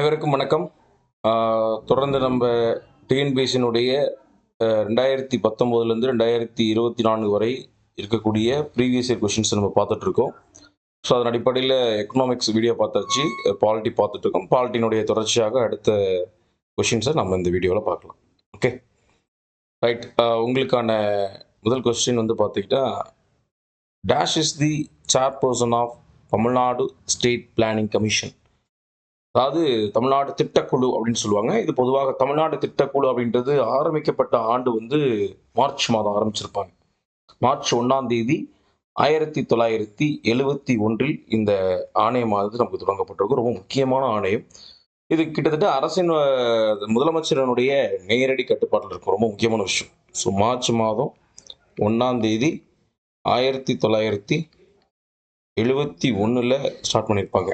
அனைவருக்கும் வணக்கம். தொடர்ந்து நம்ம டிஎன்பிஎஸ்சினுடைய ரெண்டாயிரத்தி பத்தொம்போதுலேருந்து ரெண்டாயிரத்தி இருபத்தி நான்கு வரை இருக்கக்கூடிய ப்ரீவியஸ் இயர் கொஷின்ஸ் நம்ம பார்த்துட்ருக்கோம். ஸோ அதன் அடிப்படையில் எக்கனாமிக்ஸ் வீடியோ பார்த்தாச்சு பாலிட்டி பார்த்துட்ருக்கோம். பாலிட்டினுடைய தொடர்ச்சியாக அடுத்த கொஷின்ஸை நம்ம இந்த வீடியோவில் பார்க்கலாம். ஓகே ரைட் உங்களுக்கான முதல் கொஸ்டின் வந்து பார்த்துக்கிட்டா dash is the chairperson of Tamil Nadu state planning commission அதாவது தமிழ்நாடு திட்டக்குழு அப்படின்னு சொல்லுவாங்க. இது பொதுவாக தமிழ்நாடு திட்டக்குழு அப்படின்றது ஆரம்பிக்கப்பட்ட ஆண்டு வந்து மார்ச் மாதம் ஆரம்பிச்சிருப்பாங்க. மார்ச் ஒன்றாம் தேதி ஆயிரத்தி தொள்ளாயிரத்தி எழுவத்தி ஒன்றில் இந்த ஆணையமானது நமக்கு தொடங்கப்பட்டிருக்கு. ரொம்ப முக்கியமான ஆணையம். இது கிட்டத்தட்ட அரசின் முதலமைச்சரனுடைய நேரடி கட்டுப்பாட்டில் இருக்கும். ரொம்ப முக்கியமான விஷயம். ஸோ மார்ச் மாதம் ஒன்றாம் தேதி ஆயிரத்தி தொள்ளாயிரத்தி எழுவத்தி ஒன்றில் ஸ்டார்ட் பண்ணியிருப்பாங்க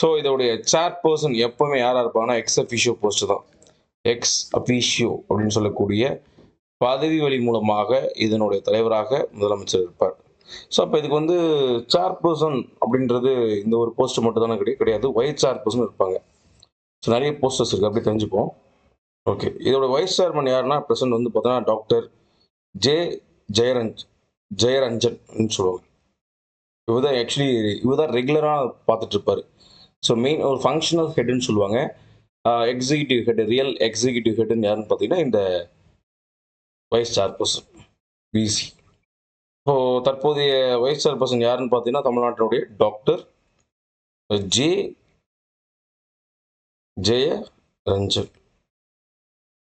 ஸோ இதோடைய சேர் பர்சன் எப்பவுமே யாராக இருப்பாங்கன்னா எக்ஸ் அஃபிஷியோ போஸ்ட் தான். எக்ஸ் அஃபிஷியோ அப்படின்னு சொல்லக்கூடிய பதவி வழி மூலமாக இதனுடைய தலைவராக முதலமைச்சர் இருப்பார். ஸோ அப்போ இதுக்கு வந்து சேர் பர்சன் அப்படின்றது இந்த ஒரு போஸ்ட் மட்டும் தானே கிடையாது கிடையாது. வைஸ் சேர் பர்சன் இருப்பாங்க. ஸோ நிறைய போஸ்டர்ஸ் இருக்குது அப்படி தெரிஞ்சுப்போம். ஓகே இதோட வைஸ் சேர்மன் யாருன்னா ப்ரெசன்ட் வந்து பார்த்தோன்னா டாக்டர் ஜே ஜெயரஞ்ச் ஜெயரஞ்சன் சொல்லுவாங்க. இவர் தான் ஆக்சுவலி இவர் தான் ரெகுலராக பார்த்துட்டு இருப்பார் ஸோ மெயின் ஒரு ஃபங்க்ஷனல் ஹெட்னு சொல்லுவாங்க. எக்ஸிகியூட்டிவ் ஹெட் ரியல் எக்ஸிகியூட்டிவ் ஹெட்னு யாருன்னு பார்த்தீங்கன்னா இந்த வைஸ் சேர்பர்சன் பிசி இப்போ தற்போதைய வைஸ் சேர்பர்சன் யாருன்னு பார்த்தீங்கன்னா தமிழ்நாட்டினுடைய டாக்டர் ஜே ஜெய ரஞ்சன்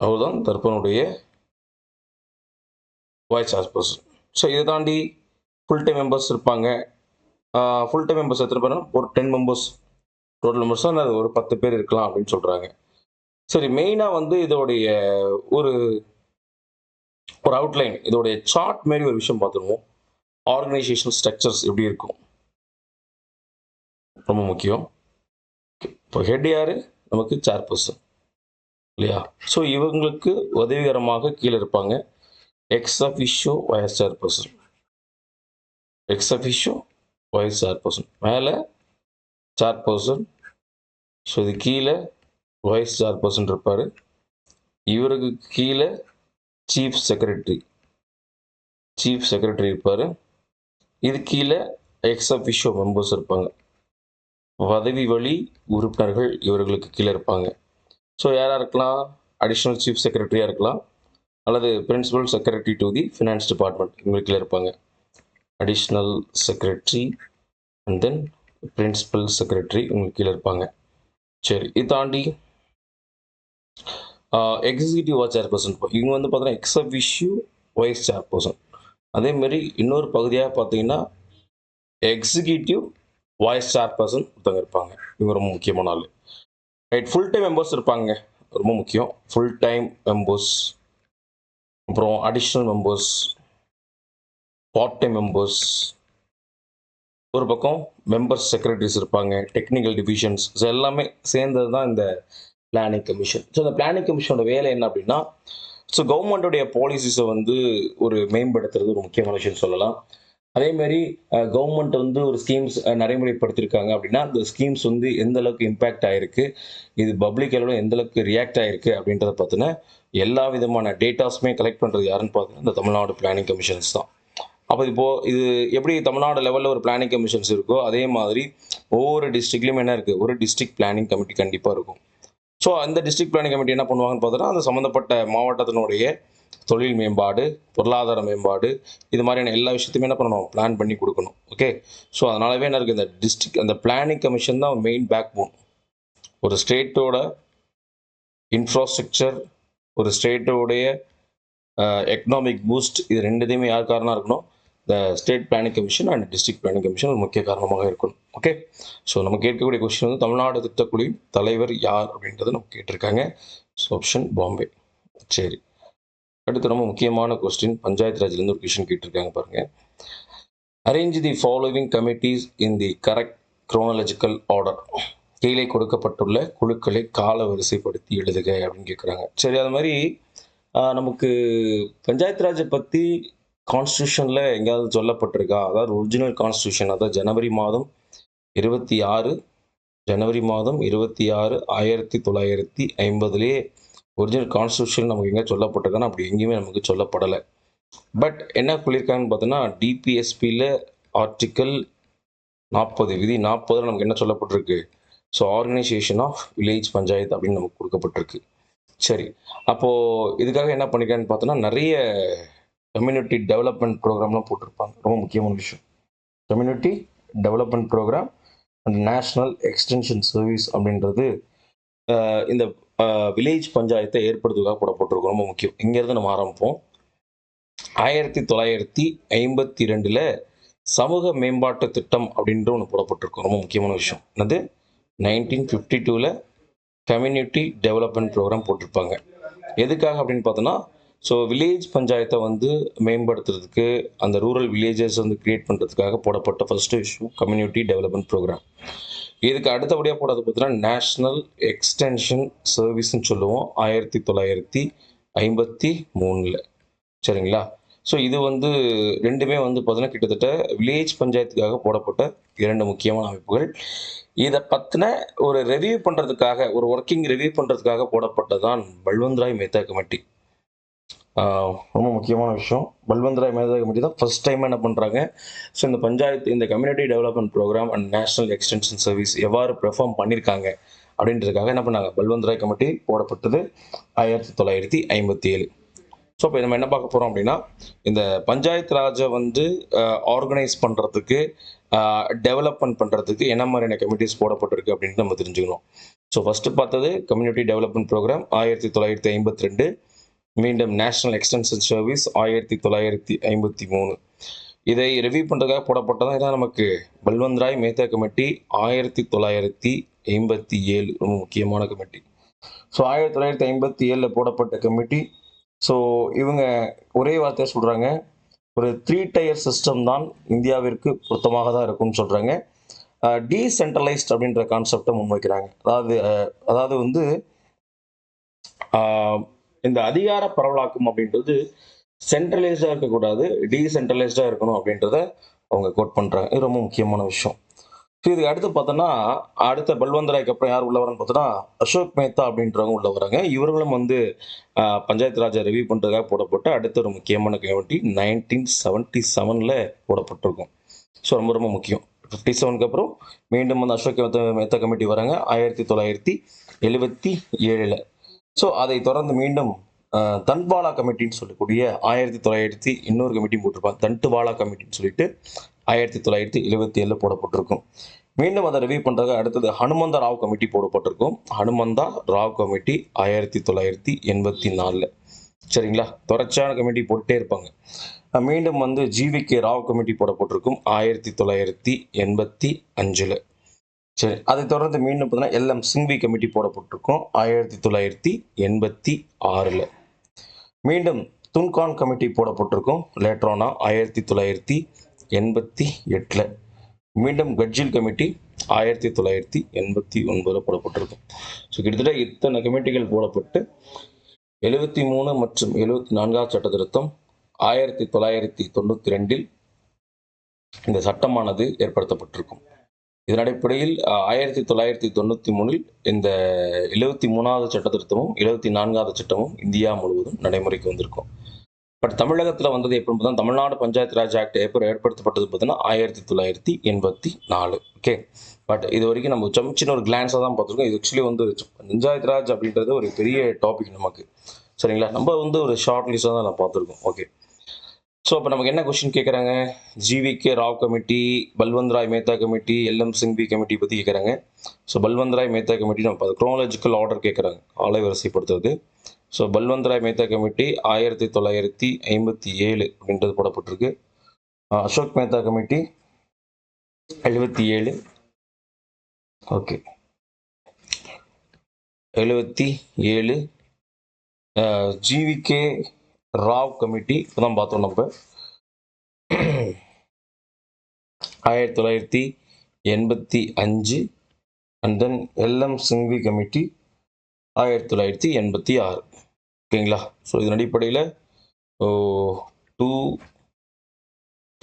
அவர்தான் தற்பனுடைய வைஸ் சேர்பர்சன் ஸோ இதை தாண்டி ஃபுல் டைம் மெம்பர்ஸ் இருப்பாங்க. ஃபுல் டைம் மெம்பர்ஸ் எத்தனை பேர் ஒரு டென் மெம்பர்ஸ் டோட்டல் மெம்பர்ஸாக அது ஒரு பத்து பேர் இருக்கலாம் அப்படின்னு சொல்கிறாங்க சரி மெயினாக வந்து இதோடைய ஒரு ஒரு அவுட்லைன் இதோடைய சார்ட் மாரி ஒரு விஷயம் பார்த்துருவோம். ஆர்கனைசேஷன் ஸ்ட்ரக்சர்ஸ் எப்படி இருக்கும்? ரொம்ப முக்கியம். இப்போ ஹெட் யார்? நமக்கு சேர்பர்சன் இல்லையா? ஸோ இவங்களுக்கு உதவிகரமாக கீழே இருப்பாங்க. Ex officio vice chairperson ex Y chair person மேலே சேர்பர்சன் ஸோ இது கீழே வைஸ் சேர்பர்சன் இருப்பார்? இவருக்கு கீழே சீஃப் செக்ரட்டரி சீஃப் செக்ரட்டரி இருப்பார். இது கீழே எக்ஸ் மெம்பர்ஸ் இருப்பாங்க. பதவி வழி உறுப்பினர்கள் இவர்களுக்கு கீழே இருப்பாங்க. ஸோ யாராக இருக்கலாம்? அடிஷ்னல் சீஃப் செக்ரட்டரியாக இருக்கலாம். அல்லது principal secretary to the finance department இவங்களுக்கு கீழே இருப்பாங்க. Additional secretary and then principal secretary உங்களுக்கு கீழே இருப்பாங்க. சரி இது தாண்டி எக்ஸிக்யூட்டிவ் சேர்பர்சன் இவங்க வந்து பார்த்தீங்கன்னா எக்ஸ் அஃபிஷியோ வைஸ் சேர்பர்சன் அதேமாரி இன்னொரு பகுதியாக பார்த்தீங்கன்னா எக்ஸிக்யூட்டிவ் வாய்ஸ் சேர்பர்சன் ஒருத்தவங்க இருப்பாங்க. இவங்க ரொம்ப முக்கியமான ஆள். ரைட் ஃபுல் டைம் மெம்பர்ஸ் இருப்பாங்க. ரொம்ப முக்கியம். ஃபுல் டைம் மெம்பர்ஸ் அப்புறம் additional members part time members ஒரு பக்கம் மெம்பர்ஸ் செக்ரட்டரிஸ் இருப்பாங்க டெக்னிக்கல் டிவிஷன்ஸ் ஸோ எல்லாமே சேர்ந்தது தான் இந்த பிளானிங் கமிஷன் ஸோ இந்த பிளானிங் கமிஷனோட வேலை என்ன அப்படின்னா ஸோ கவர்மெண்ட்டுடைய பாலிசிஸை வந்து ஒரு மேம்படுத்துறது ஒரு முக்கியமான விஷயம் சொல்லலாம். அதேமாரி கவர்மெண்ட் வந்து ஒரு ஸ்கீம்ஸ் நடைமுறைப்படுத்தியிருக்காங்க அப்படின்னா அந்த ஸ்கீம்ஸ் வந்து எந்த அளவுக்கு இம்பேக்ட் ஆயிருக்கு இது பப்ளிக் அளவில் எந்த அளவுக்கு ரியாக்ட் ஆயிருக்கு அப்படின்றத பார்த்தினா எல்லா விதமான டேட்டாஸுமே கலெக்ட் பண்ணுறது யாருன்னு பார்த்தீங்கன்னா இந்த தமிழ்நாடு பிளானிங் கமிஷன்ஸ் தான். அப்போ இப்போது இது எப்படி தமிழ்நாடு லெவலில் ஒரு பிளானிங் கமிஷன்ஸ் இருக்கோ அதே மாதிரி ஒவ்வொரு டிஸ்ட்ரிக்ட்லையும் என்ன இருக்குது ஒரு டிஸ்ட்ரிக்ட் பிளானிங் கமிட்டி கண்டிப்பாக இருக்கும். ஸோ அந்த டிஸ்ட்ரிக்ட் பிளானிங் கமிட்டி என்ன பண்ணுவாங்கன்னு பார்த்தோன்னா அந்த சம்மந்தப்பட்ட மாவட்டத்தினுடைய தொழில் மேம்பாடு பொருளாதார மேம்பாடு இது மாதிரியான எல்லா விஷயத்தையுமே என்ன பண்ணணும்? பிளான் பண்ணி கொடுக்கணும். ஓகே ஸோ அதனாலவே என்ன இருக்குது இந்த டிஸ்ட்ரிக் அந்த பிளானிங் கமிஷன் தான் மெயின் பேக் போன் ஒரு ஸ்டேட்டோட இன்ஃப்ராஸ்ட்ரக்சர் ஒரு ஸ்டேட்டோடைய எக்கனாமிக் பூஸ்ட் இது ரெண்டுத்தையுமே யார் காரணம் இருக்கணும்? இந்த state planning commission and district planning commission ஒரு முக்கிய காரணமாக இருக்கணும். ஓகே ஸோ நம்ம கேட்கக்கூடிய கொஸ்டின் வந்து தமிழ்நாடு திட்டக்குழுவின் தலைவர் யார் அப்படின்றத நம்ம கேட்டிருக்காங்க. ஸோ ஆப்ஷன் பாம்பே சரி. அடுத்து ரொம்ப முக்கியமான கொஸ்டின் பஞ்சாயத்து ராஜ்லேருந்து ஒரு கொஸ்டின் கேட்டிருக்காங்க பாருங்கள் arrange the following committees in the correct chronological order கீழே கொடுக்கப்பட்டுள்ள குழுக்களை கால வரிசைப்படுத்தி எழுதுக அப்படின்னு கேட்குறாங்க சரி அது மாதிரி நமக்கு பஞ்சாயத்து ராஜை பற்றி கான்ஸ்டியூஷனில் எங்கேயாவது சொல்லப்பட்டிருக்கா? அதாவது ஒரிஜினல் கான்ஸ்டியூஷன் அதாவது ஜனவரி மாதம் இருபத்தி ஆறு ஜனவரி மாதம் இருபத்தி ஆறு ஆயிரத்தி தொள்ளாயிரத்தி ஐம்பதுலேயே ஒரிஜினல் கான்ஸ்டியூஷன் நமக்கு எங்கே சொல்லப்பட்டிருக்கான்னு அப்படி எங்கேயுமே நமக்கு சொல்லப்படலை. பட் என்ன சொல்லியிருக்காங்கன்னு பார்த்தோன்னா டிபிஎஸ்பியில் ஆர்டிக்கல் நாற்பது விதி நாற்பதில் நமக்கு என்ன சொல்லப்பட்டிருக்கு? So organisation of village panchayat அப்படின்னு நமக்கு கொடுக்கப்பட்டிருக்கு. சரி அப்போது இதுக்காக என்ன பண்ணிருக்கான்னு பார்த்தோன்னா நிறைய கம்யூனிட்டி டெவலப்மெண்ட் ப்ரோக்ராம்லாம் போட்டிருப்பாங்க. ரொம்ப முக்கியமான விஷயம். Community development programme and national extension service அப்படின்றது இந்த வில்லேஜ் பஞ்சாயத்தை ஏற்படுத்துவதாக போடப்பட்டிருக்கும் ரொம்ப முக்கியம். இங்கேருந்து நம்ம ஆரம்பிப்போம். ஆயிரத்தி தொள்ளாயிரத்தி ஐம்பத்தி ரெண்டில் சமூக மேம்பாட்டு திட்டம் அப்படின்ற ஒன்று போடப்பட்டிருக்கும் ரொம்ப முக்கியமான விஷயம். என்னது? நைன்டீன் ஃபிஃப்டி டூவில் கம்யூனிட்டி டெவலப்மெண்ட் ப்ரோக்ராம் போட்டிருப்பாங்க. எதுக்காக அப்படின்னு பார்த்தோன்னா ஸோ வில்லேஜ் பஞ்சாயத்தை வந்து மேம்படுத்துறதுக்கு அந்த ரூரல் வில்லேஜஸ் வந்து க்ரியேட் பண்ணுறதுக்காக போடப்பட்ட first issue community development programme இதுக்கு அடுத்தபடியாக போடுறது பார்த்தீங்கன்னா நேஷ்னல் எக்ஸ்டென்ஷன் சர்வீஸ்ன்னு சொல்லுவோம். ஆயிரத்தி தொள்ளாயிரத்தி ஐம்பத்தி மூணில். சரிங்களா? ஸோ இது வந்து ரெண்டுமே வந்து பார்த்தீங்கன்னா கிட்டத்தட்ட வில்லேஜ் பஞ்சாயத்துக்காக போடப்பட்ட இரண்டு முக்கியமான அமைப்புகள். இதை பற்றின ஒரு ரெவியூ பண்ணுறதுக்காக ஒரு ஒர்க்கிங் ரிவ்யூ பண்ணுறதுக்காக போடப்பட்டதான் பல்வந்த்ராய் மேத்தா கமிட்டி. ரொம்ப முக்கியமான விஷயம். பல்வந்தராய் மேதா கமிட்டி தான் ஃபர்ஸ்ட் டைம் என்ன பண்ணுறாங்க ஸோ இந்த பஞ்சாயத்து இந்த community development programme and national extension service எவ்வாறு பெர்ஃபார்ம் பண்ணியிருக்காங்க அப்படின்றதுக்காக என்ன பண்ணாங்க? பல்வந்தராய் கமிட்டி போடப்பட்டது ஆயிரத்தி தொள்ளாயிரத்தி ஐம்பத்தி ஏழு ஸோ இப்போ நம்ம என்ன பார்க்க போகிறோம் அப்படின்னா இந்த பஞ்சாயத்து ராஜை வந்து ஆர்கனைஸ் பண்ணுறதுக்கு டெவலப்மெண்ட் பண்ணுறதுக்கு என்ன மாதிரியான கமிட்டிஸ் போடப்பட்டிருக்கு அப்படின்னு நம்ம தெரிஞ்சுக்கணும். ஸோ ஃபஸ்ட்டு பார்த்தது கம்யூனிட்டி டெவலப்மெண்ட் ப்ரோக்ராம் ஆயிரத்தி தொள்ளாயிரத்தி ஐம்பத்தி ரெண்டு. மீண்டும் நேஷனல் எக்ஸ்டென்ஷன் சர்வீஸ் ஆயிரத்தி தொள்ளாயிரத்தி ஐம்பத்தி மூணு. இதை ரிவ்யூ பண்ணுறதுக்காக போடப்பட்டதான் இதான் நமக்கு. பல்வந்த் ராய் மேத்தா கமிட்டி ஆயிரத்தி தொள்ளாயிரத்தி ஐம்பத்தி ஏழு. ரொம்ப முக்கியமான கமிட்டி. ஸோ ஆயிரத்தி தொள்ளாயிரத்தி ஐம்பத்தி ஏழில் போடப்பட்ட கமிட்டி. ஸோ இவங்க ஒரே வார்த்தையை சொல்கிறாங்க ஒரு த்ரீ டயர் சிஸ்டம் தான் இந்தியாவிற்கு பொருத்தமாக தான் இருக்கும்னு சொல்கிறாங்க டீசென்ட்ரலைஸ்ட் அப்படின்ற கான்செப்டை முன்வைக்கிறாங்க. அதாவது அதாவது வந்து இந்த அதிகார பரவலாக்கம் அப்படின்றது சென்ட்ரலைஸ்டாக இருக்கக்கூடாது டீசென்ட்ரலைஸ்டாக இருக்கணும் அப்படின்றத அவங்க கோட் பண்ணுறாங்க இது ரொம்ப முக்கியமான விஷயம். ஸோ இதுக்கு அடுத்து பார்த்தோன்னா அடுத்த பல்வந்தராய்க்கு அப்புறம் யார் உள்ள வரான்னு பார்த்தோன்னா அசோக் மேத்தா அப்படின்றவங்க உள்ள வராங்க. இவர்களும் வந்து பஞ்சாயத்து ராஜை ரிவ்யூ பண்ணுறதுக்காக போடப்பட்டு அடுத்த ஒரு முக்கியமான கமிட்டி நைன்டீன் செவன்ட்டி செவனில் போடப்பட்டிருக்கும். ஸோ ரொம்ப ரொம்ப முக்கியம். ஃபிஃப்டி செவனுக்கு அப்புறம் மீண்டும் வந்து அசோக் மேத்தா கமிட்டி வராங்க. ஆயிரத்தி தொள்ளாயிரத்தி எழுபத்தி ஏழில். ஸோ அதை தொடர்ந்து மீண்டும் தன்பாலா கமிட்டின்னு சொல்லக்கூடிய ஆயிரத்தி தொள்ளாயிரத்தி இன்னொரு கமிட்டி போட்டிருப்பாங்க. தன்ட்டுபாலா கமிட்டின்னு சொல்லிட்டு ஆயிரத்தி தொள்ளாயிரத்தி எழுபத்தி ஏழில் போடப்பட்டிருக்கும். மீண்டும் அதை ரிவ்யூ பண்ணுறதுக்கு அடுத்தது ஹனுமந்தா ராவ் கமிட்டி போடப்பட்டிருக்கும். ஹனுமந்தா ராவ் கமிட்டி ஆயிரத்தி தொள்ளாயிரத்தி எண்பத்தி நாலில் சரிங்களா? தொடர்ச்சியான கமிட்டி போட்டுட்டே இருப்பாங்க. மீண்டும் வந்து ஜிவிகே ராவ் கமிட்டி போடப்பட்டிருக்கும். ஆயிரத்தி தொள்ளாயிரத்தி எண்பத்தி அஞ்சில். சரி அதை தொடர்ந்து மீண்டும் பார்த்தீங்கன்னா எல்எம் சிங்வி கமிட்டி போடப்பட்டிருக்கும். ஆயிரத்தி தொள்ளாயிரத்தி எண்பத்தி ஆறில். மீண்டும் துன்கான் கமிட்டி போடப்பட்டிருக்கும். லேட்ரானா ஆயிரத்தி தொள்ளாயிரத்தி எண்பத்தி எட்டில். மீண்டும் கட்ஜில் கமிட்டி ஆயிரத்தி தொள்ளாயிரத்தி எண்பத்தி ஒன்பதில் போடப்பட்டிருக்கும். ஸோ கிட்டத்தட்ட இத்தனை கமிட்டிகள் போடப்பட்டு எழுபத்தி மூணு மற்றும் எழுபத்தி நான்காவது சட்ட திருத்தம் ஆயிரத்தி தொள்ளாயிரத்தி தொண்ணூற்றி ரெண்டில் இந்த சட்டமானது ஏற்படுத்தப்பட்டிருக்கும். இதன் அடிப்படையில் ஆயிரத்தி தொள்ளாயிரத்தி தொண்ணூற்றி மூணில் இந்த எழுபத்தி மூணாவது சட்ட திருத்தமும் எழுபத்தி நான்காவது சட்டமும் இந்தியா முழுவதும் நடைமுறைக்கு வந்திருக்கும். பட் தமிழகத்தில் வந்தது எப்படி பார்த்தா தமிழ்நாடு பஞ்சாயத்து ராஜ் ஆக்ட் எப்போ ஏற்படுத்தப்பட்டது பார்த்தீங்கன்னா ஆயிரத்தி தொள்ளாயிரத்தி எண்பத்தி நாலு. ஓகே? பட் இது வரைக்கும் நம்ம சமிச்சின்னு ஒரு கிளான்ஸாக தான் பார்த்துருக்கோம். இது ஆக்சுவலி வந்து பஞ்சாயத்து ராஜ் அப்படின்றது ஒரு பெரிய டாபிக் நமக்கு. சரிங்களா? நம்ம வந்து ஒரு ஷார்ட் லிஸ்ட்டாக தான் நான் பார்த்துருக்கோம். ஓகே? ஸோ இப்போ நமக்கு என்ன கொஷின் கேட்குறாங்க GVK Rao committee Balwant Rai Mehta committee LM Singhvi committee பற்றி கேட்குறாங்க ஸோ பல்வந்த் ராய் மேத்தா கமிட்டி நம்ம பார்த்து குரோனாலஜிக்கல் ஆர்டர் கேட்குறாங்க ஆலை வரிசைப்படுத்துறது. ஸோ பல்வந்த் ராய் மேத்தா கமிட்டி ஆயிரத்தி தொள்ளாயிரத்தி ஐம்பத்தி ஏழு அப்படின்றது போடப்பட்டிருக்கு. அசோக் மேத்தா கமிட்டி எழுபத்தி ஏழு. ஓகே எழுபத்தி ஏழு. ஜிவிகே ராவ் கமிட்டி இப்போதான் பார்த்தோம் நம்ம. ஆயிரத்தி தொள்ளாயிரத்தி எண்பத்தி அஞ்சு and then LM Singhvi committee ஆயிரத்தி தொள்ளாயிரத்தி எண்பத்தி ஆறு. ஓகேங்களா? ஸோ இதன் அடிப்படையில் டூ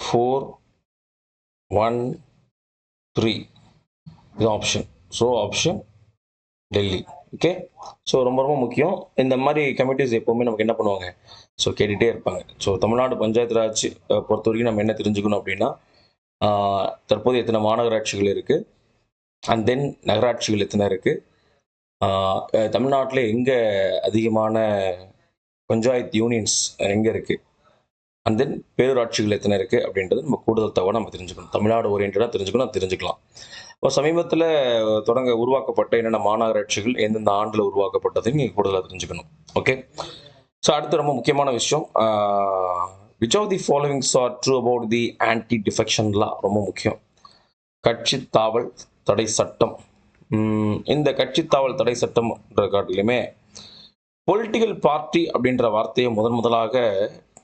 ஃபோர் ஒன் த்ரீ இது option so option Delhi. Okay so ரொம்ப ரொம்ப முக்கியம். இந்த மாதிரி கமிட்டிஸ் எப்போவுமே நமக்கு என்ன பண்ணுவாங்க? ஸோ கேட்டுகிட்டே இருப்பாங்க. ஸோ தமிழ்நாடு பஞ்சாயத்து ராஜ் பொறுத்த வரைக்கும் நம்ம என்ன தெரிஞ்சுக்கணும் அப்படின்னா தற்போது எத்தனை மாநகராட்சிகள் இருக்குது அண்ட் தென் நகராட்சிகள் எத்தனை இருக்குது தமிழ்நாட்டில் எங்கே அதிகமான பஞ்சாயத்து யூனியன்ஸ் எங்கே இருக்குது அண்ட் தென் பேரூராட்சிகள் எத்தனை இருக்குது அப்படின்றது நம்ம கூடுதல் தகவல் நம்ம தெரிஞ்சுக்கணும். தமிழ்நாடு ஓரியன்டாக தெரிஞ்சுக்கணும் தெரிஞ்சுக்கலாம். இப்போ சமீபத்தில் தொடங்க உருவாக்கப்பட்ட என்னென்ன மாநகராட்சிகள் எந்தெந்த ஆண்டில் உருவாக்கப்பட்டதையும் நீங்கள் கூடுதலாக தெரிஞ்சுக்கணும். ஓகே ஸோ அடுத்து ரொம்ப முக்கியமான விஷயம் which of the following are true about the anti டிஃபெக்ஷன்லாம் ரொம்ப முக்கியம். கட்சி தாவல் தடை சட்டம். இந்த கட்சி தாவல் தடை சட்டம்ன்ற காட்டிலுமே பொலிட்டிக்கல் பார்ட்டி அப்படின்ற வார்த்தையை முதன் முதலாக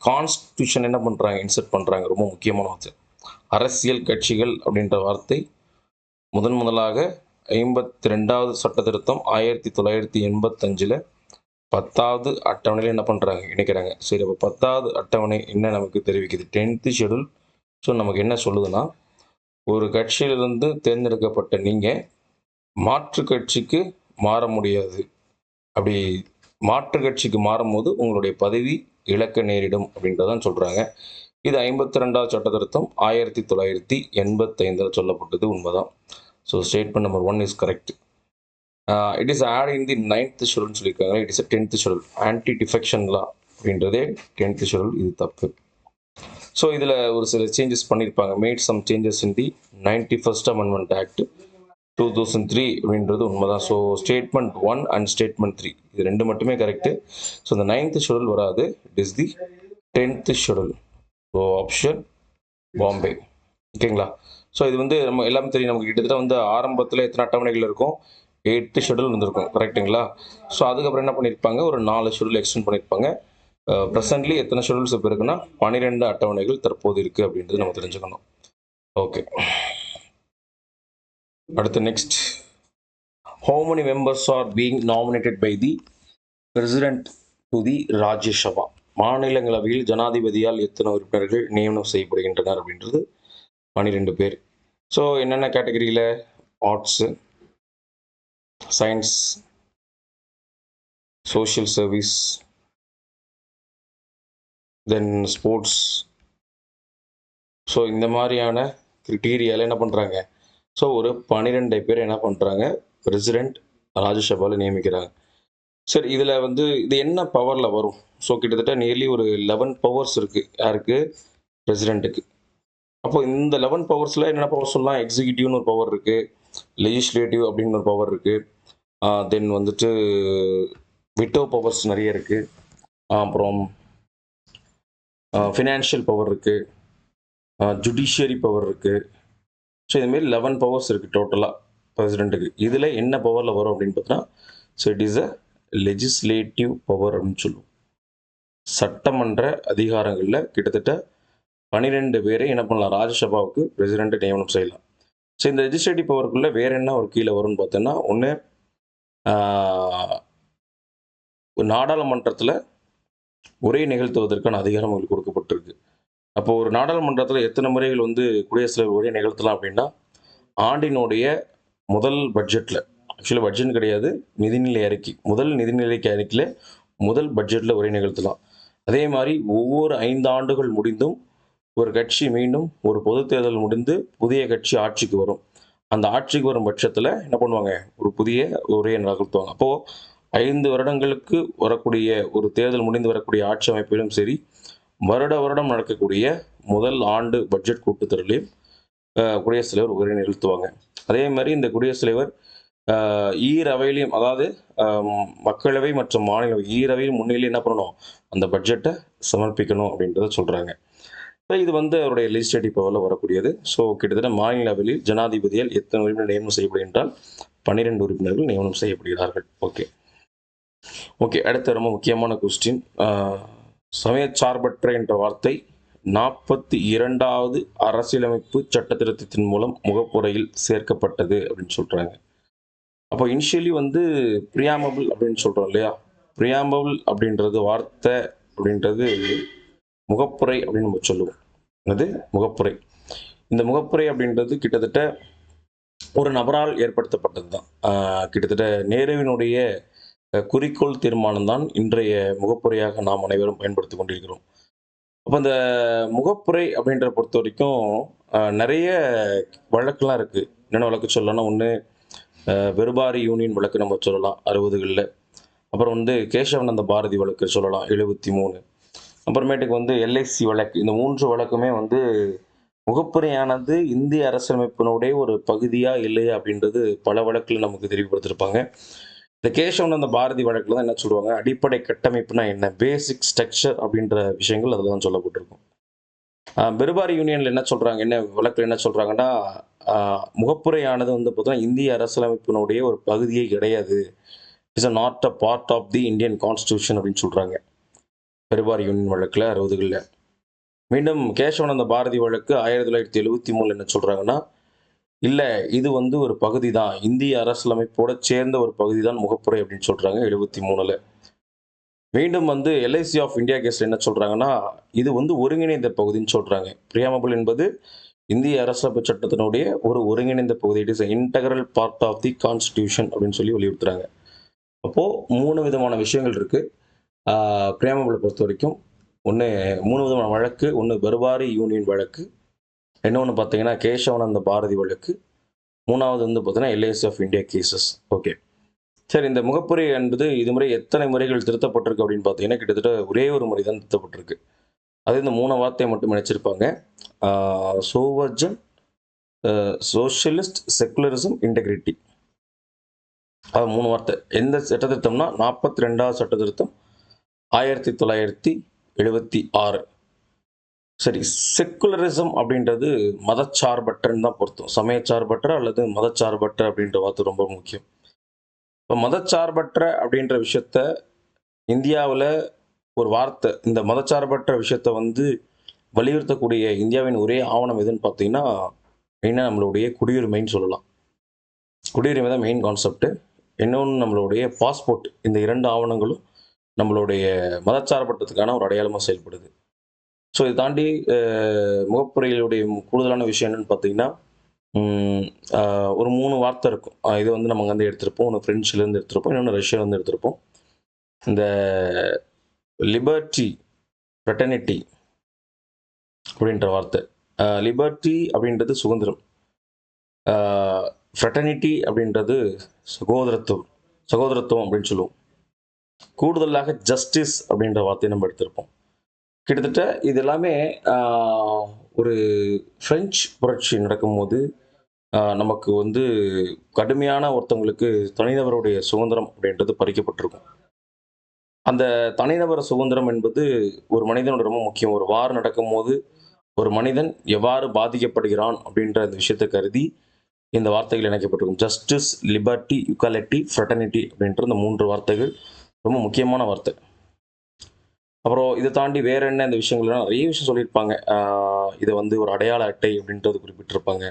கான்ஸ்டியூஷன் என்ன பண்ணுறாங்க இன்செர்ட் பண்ணுறாங்க ரொம்ப முக்கியமான வார்த்தை. அரசியல் கட்சிகள் அப்படின்ற வார்த்தை முதன் முதலாக ஐம்பத்தி ரெண்டாவது சட்ட திருத்தம் ஆயிரத்தி தொள்ளாயிரத்தி எண்பத்தஞ்சில் பத்தாவது அட்டவணையில் என்ன பண்ணுறாங்க இணைக்கிறாங்க. சரி அப்போ பத்தாவது அட்டவணை என்ன நமக்கு தெரிவிக்குது? டென்த்து ஷெடியூல் ஸோ நமக்கு என்ன சொல்லுதுன்னா ஒரு கட்சியிலிருந்து தேர்ந்தெடுக்கப்பட்ட நீங்கள் மாற்று கட்சிக்கு மாற முடியாது. அப்படி மாற்று கட்சிக்கு மாறும்போது உங்களுடைய பதவி இழக்க நேரிடும் அப்படின்றதான் சொல்கிறாங்க இது ஐம்பத்தி ரெண்டாவது சட்ட திருத்தம் ஆயிரத்தி தொள்ளாயிரத்தி எண்பத்தைந்தில் சொல்லப்பட்டது உண்மைதான். So statement number one is correct it is add in the ninth ஷெடியூல்னு சொல்லியிருக்காங்க. It is a tenth schedule anti defection law அப்படின்றதே டென்த் ஷெடியூல் இது தப்பு. ஸோ இதில் ஒரு சில சேஞ்சஸ் பண்ணியிருப்பாங்க. Made some changes in the ninety first amendment act two thousand three அப்படின்றது உண்மைதான். So statement one and statement three இது ரெண்டு மட்டுமே கரெக்டு ஸோ இந்த நைன்த் ஷெடியூல் வராது. It is the tenth schedule so option Bombay ஓகேங்களா so இது வந்து நம்ம எல்லாமே தெரியும். நமக்கு கிட்டத்தட்ட வந்து ஆரம்பத்தில் எத்தனை அட்டவணைகள் இருக்கும்? எட்டு ஷெடியூல் வந்திருக்கும் கரெக்ட்டுங்களா ஸோ அதுக்கப்புறம் என்ன பண்ணியிருப்பாங்க ஒரு நாலு ஷெடியூல் எக்ஸ்டெண்ட் பண்ணியிருப்பாங்க ப்ரெசென்ட்லி எத்தனை ஷெடியூல்ஸ் இப்போ இருக்குன்னா? பன்னிரெண்டு அட்டவணைகள் தற்போது இருக்குது அப்படின்றது நம்ம தெரிஞ்சுக்கணும். ஓகே அடுத்து next how many members are being nominated by the president to the Rajya Sabha மாநிலங்களவையில் ஜனாதிபதியால் எத்தனை உறுப்பினர்கள் நியமனம் செய்யப்படுகின்றனர் அப்படின்றது பன்னிரெண்டு பேர். ஸோ என்னென்ன கேட்டகரியில் arts science social service then sports so இந்த மாதிரியான கிரிட்டீரியாவில் என்ன பண்ணுறாங்க ஸோ ஒரு பன்னிரெண்டு பேர் என்ன பண்ணுறாங்க பிரசிடெண்ட் ராஜ்யசபாவில் நியமிக்கிறாங்க. சரி இதில் வந்து இது என்ன பவரில் வரும்? ஸோ கிட்டத்தட்ட நியர்லி ஒரு லெவன் பவர்ஸ் இருக்குது யாருக்கு? பிரசிடெண்ட்டுக்கு அப்போ இந்த லெவன் பவர்ஸில் என்னென்ன பவர் சொல்லலாம்? எக்ஸிக்யூட்டிவ்னு ஒரு பவர் இருக்குது லெஜிஸ்லேட்டிவ் அப்படின்னு ஒரு பவர் இருக்குது தென் வந்துட்டு விட்டோ பவர்ஸ் நிறைய இருக்குது அப்புறம் ஃபினான்ஷியல் பவர் இருக்குது ஜுடிஷியரி பவர் இருக்குது ஸோ இதுமாரி லெவன் பவர்ஸ் இருக்குது டோட்டலாக பிரசிடெண்ட்டுக்கு இதில் என்ன பவரில் வரும் அப்படின்னு பார்த்தோன்னா so it is a legislative power அப்படின்னு சொல்லுவோம். சட்டமன்ற அதிகாரங்களில் கிட்டத்தட்ட பன்னிரெண்டு பேரை என்ன பண்ணலாம் ராஜ்யசபாவுக்கு பிரசிடெண்ட்டை நியமனம் செய்யலாம். ஸோ இந்த லெஜிஸ்லேட்டிவ் பவருக்குள்ளே வேறு என்ன ஒரு கீழே வரும்னு பார்த்தோன்னா ஒன்று நாடாளுமன்றத்தில் உரை நிகழ்த்துவதற்கான அதிகாரம் அவங்களுக்கு கொடுக்கப்பட்டிருக்கு. அப்போ ஒரு நாடாளுமன்றத்தில் எத்தனை முறைகள் வந்து குடியரசுத் தலைவர் உரையை நிகழ்த்தலாம் அப்படின்னா ஆண்டினுடைய முதல் பட்ஜெட்டில் ஆக்சுவலி பட்ஜெட் கிடையாது நிதிநிலை அறிக்கை முதல் நிதிநிலை அறிக்கையில் முதல் பட்ஜெட்டில் உரை நிகழ்த்தலாம். அதே மாதிரி ஒவ்வொரு ஐந்து ஆண்டுகள் முடிந்தும் ஒரு கட்சி மீண்டும் ஒரு பொது தேர்தல் முடிந்து புதிய கட்சி ஆட்சிக்கு வரும். அந்த ஆட்சிக்கு வரும் பட்சத்தில் என்ன பண்ணுவாங்க? ஒரு புதிய உரையை நிகழ்த்துவாங்க அப்போது ஐந்து வருடங்களுக்கு வரக்கூடிய ஒரு தேர்தல் முடிந்து வரக்கூடிய ஆட்சி அமைப்பிலும் சரி வருட வருடம் நடக்கக்கூடிய முதல் ஆண்டு பட்ஜெட் கூட்டத்தொடரிலையும் குடியரசுத் தலைவர் உரை நிகழ்த்துவாங்க. அதே மாதிரி இந்த குடியரசுத் தலைவர் ஈரவையிலையும் அதாவது மக்களவை மற்றும் மாநில ஈரவையில் முன்னிலையும் என்ன பண்ணணும்? அந்த பட்ஜெட்டை சமர்ப்பிக்கணும் அப்படின்றத சொல்கிறாங்க இப்போ இது வந்து அவருடைய லெஜிஸ்லேட்டிவ் பவரில் வரக்கூடியது. ஸோ கிட்டத்தட்ட மாநிலவையில் ஜனாதிபதியால் எத்தனை உறுப்பினர் நியமனம் செய்யப்படுகின்றால் பன்னிரெண்டு உறுப்பினர்கள் நியமனம் செய்யப்படுகிறார்கள். ஓகே ஓகே அடுத்த ரொம்ப முக்கியமான கொஸ்டின் சமயச்சார்பற்ற என்ற வார்த்தை நாற்பத்தி இரண்டாவது அரசியலமைப்பு சட்ட திருத்தத்தின் மூலம் முகப்புரையில் சேர்க்கப்பட்டது அப்படின்னு சொல்கிறாங்க அப்போ இனிஷியலி வந்து பிரியாமபிள் அப்படின்னு சொல்கிறோம் இல்லையா? பிரியாமபிள் அப்படின்றது வார்த்தை அப்படின்றது முகப்புரை அப்படின்னு நம்ம சொல்லுவோம். அது முகப்புரை இந்த முகப்புரை அப்படின்றது கிட்டத்தட்ட ஒரு நபரால் ஏற்படுத்தப்பட்டது தான் கிட்டத்தட்ட நேருவினுடைய குறிக்கோள் தீர்மானம் தான் இன்றைய முகப்புரையாக நாம் அனைவரும் பயன்படுத்தி கொண்டிருக்கிறோம். அப்போ இந்த முகப்புரை அப்படின்ற பொறுத்த வரைக்கும் நிறைய வழக்குலாம் இருக்குது என்னென்ன வழக்கு சொல்லலாம்னா ஒன்று வெறுபாரி யூனியன் வழக்கு நம்ம சொல்லலாம் அறுபதுகளில். அப்புறம் வந்து கேசவநந்த பாரதி வழக்கு சொல்லலாம் எழுபத்தி மூணு. அப்புறமேட்டுக்கு வந்து எல்ஐசி வழக்கு. இந்த மூன்று வழக்குமே வந்து முகப்புரையானது இந்திய அரசியலமைப்பினுடைய ஒரு பகுதியா இல்லையா அப்படின்றது பல வழக்கில் நமக்கு தெரியப்படுத்திருப்பாங்க இந்த கேசவனந்த பாரதி வழக்கில் தான் என்ன சொல்லுவாங்க? அடிப்படை கட்டமைப்புனா என்ன? பேசிக் ஸ்ட்ரக்சர் அப்படின்ற விஷயங்கள் அதில் தான் சொல்லப்பட்டிருக்கும். பெருபாரி யூனியனில் என்ன சொல்கிறாங்க என்ன வழக்கில் என்ன சொல்கிறாங்கன்னா முகப்புரையானது வந்து பார்த்தோன்னா இந்திய அரசியலமைப்பினுடைய ஒரு பகுதியே கிடையாது. It's a not a part of the Indian constitution அப்படின்னு சொல்கிறாங்க பெருபாரி யூனியன் வழக்கில் அறுபதுகளில். மீண்டும் கேசவனந்த பாரதி வழக்கு ஆயிரத்தி தொள்ளாயிரத்தி எழுபத்தி மூணில் என்ன சொல்கிறாங்கன்னா இல்லை இது வந்து ஒரு பகுதி தான் இந்திய அரசியலமைப்போட சேர்ந்த ஒரு பகுதி தான் முகப்புரை அப்படின்னு சொல்கிறாங்க எழுபத்தி மூணில். மீண்டும் வந்து எல்ஐசி ஆஃப் இந்தியா கேஸில் என்ன சொல்கிறாங்கன்னா இது வந்து ஒருங்கிணைந்த பகுதின்னு சொல்கிறாங்க பிரியாமபிள் என்பது இந்திய அரசமைப்பு சட்டத்தினுடைய ஒரு ஒருங்கிணைந்த பகுதி. It is integral part of the constitution அப்படின்னு சொல்லி வலியுறுத்துறாங்க. அப்போது மூணு விதமான விஷயங்கள் இருக்குது பிரியாமபிளை பொறுத்த வரைக்கும் ஒன்று மூணு விதமான வழக்கு ஒன்று பர்வாரி யூனியன் வழக்கு இன்னொன்று பார்த்தீங்கன்னா கேசவானந்த பாரதி வழக்கு மூணாவது வந்து பார்த்தீங்கன்னா LIC of India cases okay சரி இந்த முகப்புரை என்பது இது முறை எத்தனை முறைகள் திருத்தப்பட்டிருக்கு அப்படின்னு பார்த்தீங்கன்னா கிட்டத்தட்ட ஒரே ஒரு முறை தான் திருத்தப்பட்டிருக்கு. அது இந்த மூணு வார்த்தையை மட்டும் நினைச்சிருப்பாங்க. Sovereign socialist secularism integrity. அது மூணு வார்த்தை. எந்த சட்டத்திருத்தம்னா நாற்பத்தி ரெண்டாவது சட்டத்திருத்தம் ஆயிரத்தி தொள்ளாயிரத்தி எழுபத்தி ஆறு. சரி செக்குலரிசம் அப்படின்றது மதச்சார்பற்றன்னு தான் பொருத்தம். சமயச்சார்பற்ற அல்லது மதச்சார்பற்ற அப்படின்ற வார்த்தை ரொம்ப முக்கியம். இப்போ மதச்சார்பற்ற அப்படின்ற விஷயத்த இந்தியாவில் ஒரு வார்த்தை இந்த மதச்சார்பற்ற விஷயத்த வந்து வலியுறுத்தக்கூடிய இந்தியாவின் ஒரே ஆவணம் எதுன்னு பார்த்தீங்கன்னா மெயினாக நம்மளுடைய குடியுரிமைன்னு சொல்லலாம். குடியுரிமை தான் மெயின் கான்செப்ட் இன்னொன்று நம்மளுடைய பாஸ்போர்ட் இந்த இரண்டு ஆவணங்களும் நம்மளுடைய மதச்சார்பற்றத்துக்கான ஒரு அடையாளமாக செயல்படுது. ஸோ இதை தாண்டி முகப்புரையிலுடைய கூடுதலான விஷயம் என்னன்னு பார்த்தீங்கன்னா ஒரு மூணு வார்த்தை இருக்கும். இது வந்து நம்ம வந்து எடுத்திருப்போம். ஒன்று ஃப்ரெஞ்சிலேருந்து எடுத்திருப்போம். இன்னொன்று ரஷ்யாலேருந்து எடுத்திருப்போம். இந்த லிபர்ட்டி ஃப்ரெட்டர்னிட்டி அப்படின்ற வார்த்தை. லிபர்ட்டி அப்படின்றது சுதந்திரம். ஃப்ரெட்டர்னிட்டி அப்படின்றது சகோதரத்துவம். சகோதரத்துவம் அப்படின்னு சொல்லுவோம். கூடுதலாக ஜஸ்டிஸ் அப்படின்ற வார்த்தையை நம்ம எடுத்திருப்போம். கிட்டத்தட்ட இது எல்லாமே ஒரு ஃப்ரெஞ்சு புரட்சி நடக்கும்போது நமக்கு வந்து கடுமையான ஒருத்தவங்களுக்கு தனிநபருடைய சுதந்திரம் அப்படின்றது பறிக்கப்பட்டிருக்கும். அந்த தனிநபர் சுதந்திரம் என்பது ஒரு மனிதனோட ரொம்ப முக்கியம். ஒரு வார் நடக்கும்போது ஒரு மனிதன் எவ்வாறு பாதிக்கப்படுகிறான் அப்படின்ற அந்த விஷயத்தை கருதி இந்த வார்த்தைகள் இணைக்கப்பட்டிருக்கும். ஜஸ்டிஸ் லிபர்ட்டி யுக்காலிட்டி ஃப்ரெட்டர்னிட்டி அப்படின்ற இந்த மூன்று வார்த்தைகள் ரொம்ப முக்கியமான வார்த்தை. அப்புறம் இதை தாண்டி வேற என்ன இந்த விஷயங்கள்லாம் நிறைய விஷயம் சொல்லியிருப்பாங்க. இதை வந்து ஒரு அடையாள அட்டை அப்படின்றது குறிப்பிட்டிருப்பாங்க.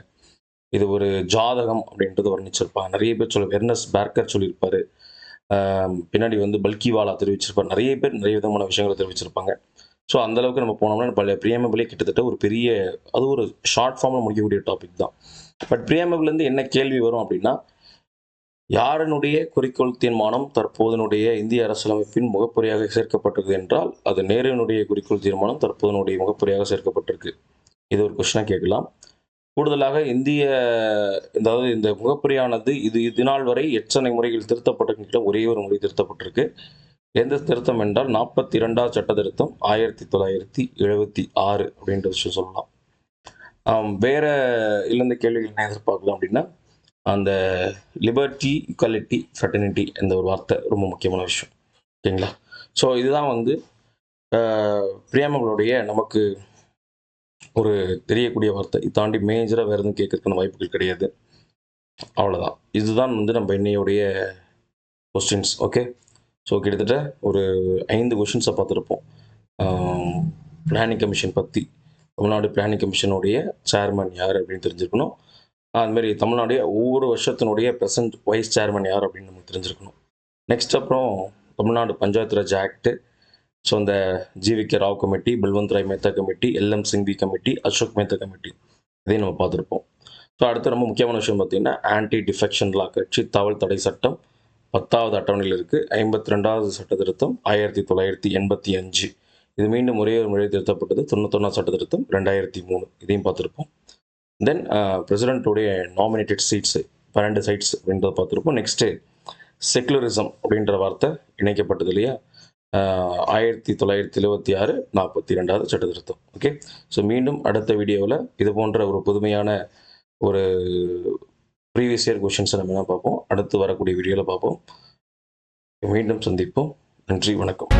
இது ஒரு ஜாதகம் அப்படின்றது வர்ணிச்சிருப்பாங்க. நிறைய பேர் சொல்ல வெர்னஸ் பேர்கர் சொல்லியிருப்பாரு. பின்னாடி வந்து பல்கிவாலா தெரிவிச்சிருப்பார். நிறைய பேர் நிறைய விதமான விஷயங்களை தெரிவிச்சிருப்பாங்க. ஸோ அந்த அளவுக்கு நம்ம போனோம்னா பல பிரியமபிளே கிட்டத்தட்ட ஒரு பெரிய அது ஒரு ஷார்ட் ஃபார்மில் முடிக்கக்கூடிய டாபிக் தான். பட் பிரியமபிலேருந்து என்ன கேள்வி வரும் அப்படின்னா யாரனுடைய குறிக்கோள் தீர்மானம் தற்போதனுடைய இந்திய அரசியலமைப்பின் முகப்புரியாக சேர்க்கப்பட்டது என்றால் அது நேருனுடைய குறிக்கோள் தீர்மானம் தற்போதனுடைய முகப்புறையாக சேர்க்கப்பட்டிருக்கு. இது ஒரு கொஸ்டினாக கேட்கலாம். கூடுதலாக இந்திய அதாவது இந்த முகப்புரியானது இது இது நாள் வரை எத்தனை முறைகள் திருத்தப்பட்டிருக்கிற ஒரே ஒரு முறை திருத்தப்பட்டிருக்கு. எந்த திருத்தம் என்றால் நாற்பத்தி இரண்டாவது சட்ட திருத்தம் ஆயிரத்தி தொள்ளாயிரத்தி எழுபத்தி ஆறு அப்படின்ற விஷயம் சொல்லலாம். வேற இல்லைந்த கேள்விகள் என்ன எதிர்பார்க்கலாம் அப்படின்னா அந்த லிபர்ட்டி ஈக்குவாலிட்டி ஃபெட்டர்னிட்டி இந்த ஒரு வார்த்தை ரொம்ப முக்கியமான விஷயம். ஓகேங்களா? ஸோ இதுதான் வந்து பிரியாமங்களுடைய நமக்கு ஒரு தெரியக்கூடிய வார்த்தை. இது தாண்டி மேஜராக வேறு எதுவும் கேட்கறதுக்கான வாய்ப்புகள் கிடையாது. அவ்வளோதான் இதுதான் வந்து நம்ம இன்னையோடைய கொஸ்டின்ஸ் ஓகே ஸோ கிட்டத்தட்ட ஒரு ஐந்து கொஷின்ஸை பார்த்துருப்போம். பிளானிங் கமிஷன் பற்றி தமிழ்நாடு பிளானிங் கமிஷனுடைய சேர்மன் யார் அப்படின்னு தெரிஞ்சிருக்கணும். அதுமாரி தமிழ்நாடைய ஒவ்வொரு வருஷத்தினுடைய ப்ரெசன்ட் வைஸ் சேர்மன் யார் அப்படின்னு நமக்கு தெரிஞ்சிருக்கணும். நெக்ஸ்ட் அப்புறம் தமிழ்நாடு பஞ்சாயத்து ராஜ் ஆக்ட் ஸோ இந்த GVK Rao committee Balwant Rai Mehta committee LM Singhvi committee Ashok Mehta committee இதையும் நம்ம பார்த்துருப்போம். ஸோ அடுத்து ரொம்ப முக்கியமான விஷயம் பார்த்தீங்கன்னா ஆன்டி டிஃபெக்ஷன் லா கட்சி தவல் தடை சட்டம் பத்தாவது அட்டவணையில் இருக்குது ஐம்பத்தி ரெண்டாவது சட்ட திருத்தம் ஆயிரத்தி தொள்ளாயிரத்தி எண்பத்தி அஞ்சு. இது மீண்டும் ஒரே ஒரு முறை திருத்தப்பட்டது. தொண்ணூத்தொன்னாம் சட்ட திருத்தம் ரெண்டாயிரத்தி மூணு. இதையும் பார்த்துருப்போம். தென் பிரசிடென்ட்டுடைய நாமினேட்டட் சீட்ஸு பன்னெண்டு சைட்ஸ் அப்படின்றத பார்த்துருப்போம். நெக்ஸ்ட்டு செக்குலரிசம் அப்படின்ற வார்த்தை இணைக்கப்பட்டது இல்லையா? ஆயிரத்தி தொள்ளாயிரத்தி எழுபத்தி ஆறு நாற்பத்தி ரெண்டாவது சட்ட திருத்தம் ஓகே ஸோ மீண்டும் அடுத்த வீடியோவில் இது போன்ற ஒரு புதுமையான ஒரு ப்ரீவியஸ் இயர் கொஷின்ஸை நம்ம என்ன பார்ப்போம்? அடுத்து வரக்கூடிய வீடியோவில் பார்ப்போம். மீண்டும் சந்திப்போம். நன்றி வணக்கம்.